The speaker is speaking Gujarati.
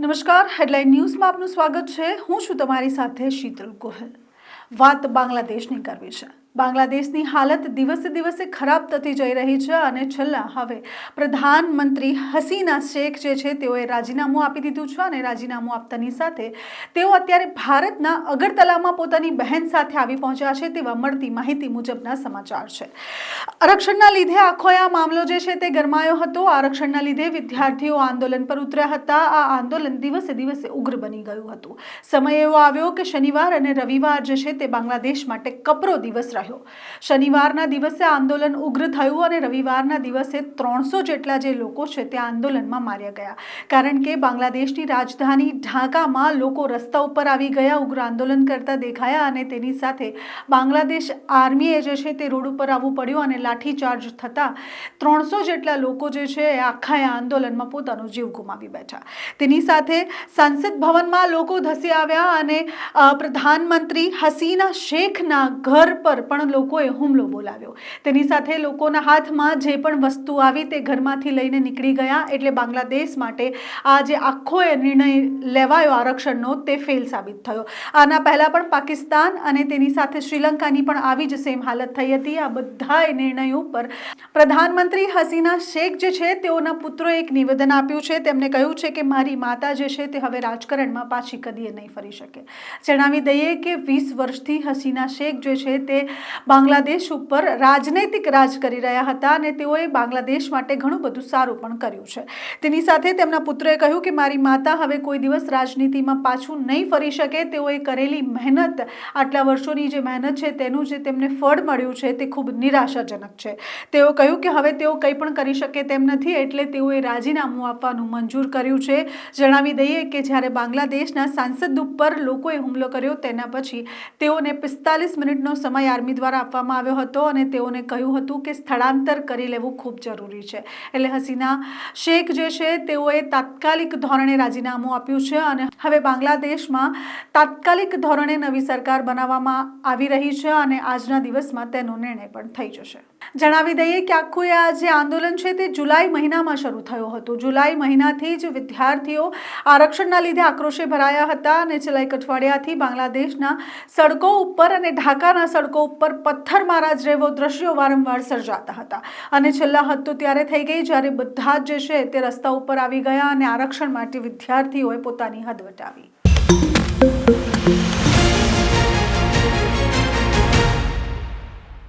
નમસ્કાર હેડલાઇન ન્યૂઝમાં આપનું સ્વાગત છે. હું છું તમારી સાથે શીતલ ગોહિલ. વાત બાંગ્લાદેશની કરવી છે. બાંગ્લાદેશની હાલત દિવસે દિવસે ખરાબ થતી જઈ રહી છે અને છેલ્લા હવે પ્રધાનમંત્રી હસીના શેખ જે છે તેઓએ રાજીનામું આપી દીધું છે અને રાજીનામું આપતાની સાથે તેઓ અત્યારે ભારતના અગરતલામાં પોતાની બહેન સાથે આવી પહોંચ્યા છે તેવા મળતી માહિતી મુજબના સમાચાર છે. આરક્ષણના લીધે આખો આ મામલો જે છે તે ગરમાયો હતો. આરક્ષણના લીધે વિદ્યાર્થીઓ આંદોલન પર ઉતર્યા હતા. આ આંદોલન દિવસે દિવસે ઉગ્ર બની ગયું હતું. સમય એવો આવ્યો કે શનિવાર અને રવિવાર જે છે તે બાંગ્લાદેશ માટે કપરો દિવસ રહ્યો. શનિવારના દિવસે આંદોલન ઉગ્ર થયું અને રવિવારના દિવસે ત્રણસો જેટલા જે લોકો છે તે આંદોલનમાં માર્યા ગયા. કારણ કે બાંગ્લાદેશની રાજધાની ઢાકામાં લોકો રસ્તા ઉપર આવી ગયા, ઉગ્ર આંદોલન કરતા દેખાયા અને તેની સાથે બાંગ્લાદેશ આર્મીએ જે છે તે રોડ ઉપર આવવું પડ્યું અને લાઠીચાર્જ થતાં ત્રણસો જેટલા લોકો જે છે એ આખા એ આંદોલનમાં પોતાનો જીવ ગુમાવી બેઠા. તેની સાથે સંસદ ભવનમાં લોકો ધસી આવ્યા અને પ્રધાનમંત્રી હસીના શેખના ઘર પર પણ લોકોએ હુમલો બોલાવ્યો. તેની સાથે લોકોના હાથમાં જે પણ વસ્તુ આવી તે ઘરમાંથી લઈને નીકળી ગયા. એટલે બાંગ્લાદેશ માટે આ જે આખો એ નિર્ણય લેવાયો આરક્ષણનો તે ફેલ સાબિત થયો. આના પહેલાં પણ પાકિસ્તાન અને તેની સાથે શ્રીલંકાની પણ આવી જ સેમ હાલત થઈ હતી. આ બધાએ નિર્ણયો ઉપર પ્રધાનમંત્રી હસીના શેખ જે છે તેઓના પુત્રોએ એક નિવેદન આપ્યું છે. તેમણે કહ્યું છે કે મારી માતા જે છે તે હવે રાજકારણમાં પાછી કદીએ નહીં ફરી શકે. જણાવી દઈએ કે વીસ વર્ષથી હસીના શેખ જે છે તે બાંગ્લાદેશ ઉપર રાજનૈતિક રાજ કરી રહ્યા હતા અને તેઓએ બાંગ્લાદેશ માટે ઘણું બધું સારું પણ કર્યું છે. તેની સાથે તેમના પુત્રએ કહ્યું કે, મારી માતા હવે કોઈ દિવસ રાજનીતિમાં પાછું નહીં ફરી શકે. તેઓએ કરેલી મહેનત, આટલા વર્ષોની જે મહેનત છે, તેનું જે તેમને ફળ મળ્યું છે, તે ખૂબ નિરાશાજનક છે. તેઓ કહ્યું કે, હવે તેઓ કંઈ પણ કરી શકે તેમ નથી, એટલે તેઓએ રાજીનામું આપવાનું મંજૂર કર્યું છે. જણાવી દઈએ કે, જ્યારે બાંગ્લાદેશના સાંસદ ઉપર લોકોએ હુમલો કર્યો, તેના પછી તેઓને પિસ્તાલીસ મિનિટનો સમય આર્મી દ્વારા આપવામાં આવ્યો હતો અને તેઓને કહ્યું હતું કે સ્થળાંતર કરી લેવું ખૂબ જરૂરી છે. એટલે હસીના શેખ જે છે, તેઓએ તાત્કાલિક ધોરણે રાજીનામું આપ્યું છે અને હવે બાંગ્લાદેશમાં તાત્કાલિક ધોરણે નવી સરકાર બનાવવામાં આવી રહી છે અને આજના દિવસમાં તેનો નિર્ણય પણ થઈ જશે. જણાવી દઈએ કે આખું આ જે આંદોલન છે તે જુલાઈ મહિનામાં શરૂ થયું હતું. જુલાઈ મહિનાથી જ વિદ્યાર્થીઓ આરક્ષણના લીધે આક્રોશે ભરાયા હતા અને છેલ્લા એક અઠવાડિયાથી બાંગ્લાદેશના સડકો ઉપર અને ઢાકાના સડકો ઉપર પથ્થરમારા જેવો દ્રશ્યો વારંવાર સર્જાતા હતા. અને છેલ્લા હદ તો ત્યારે થઈ ગઈ જ્યારે બધા જ જે છે તે રસ્તા ઉપર આવી ગયા અને આરક્ષણ માટે વિદ્યાર્થીઓએ પોતાની હદ વટાવી.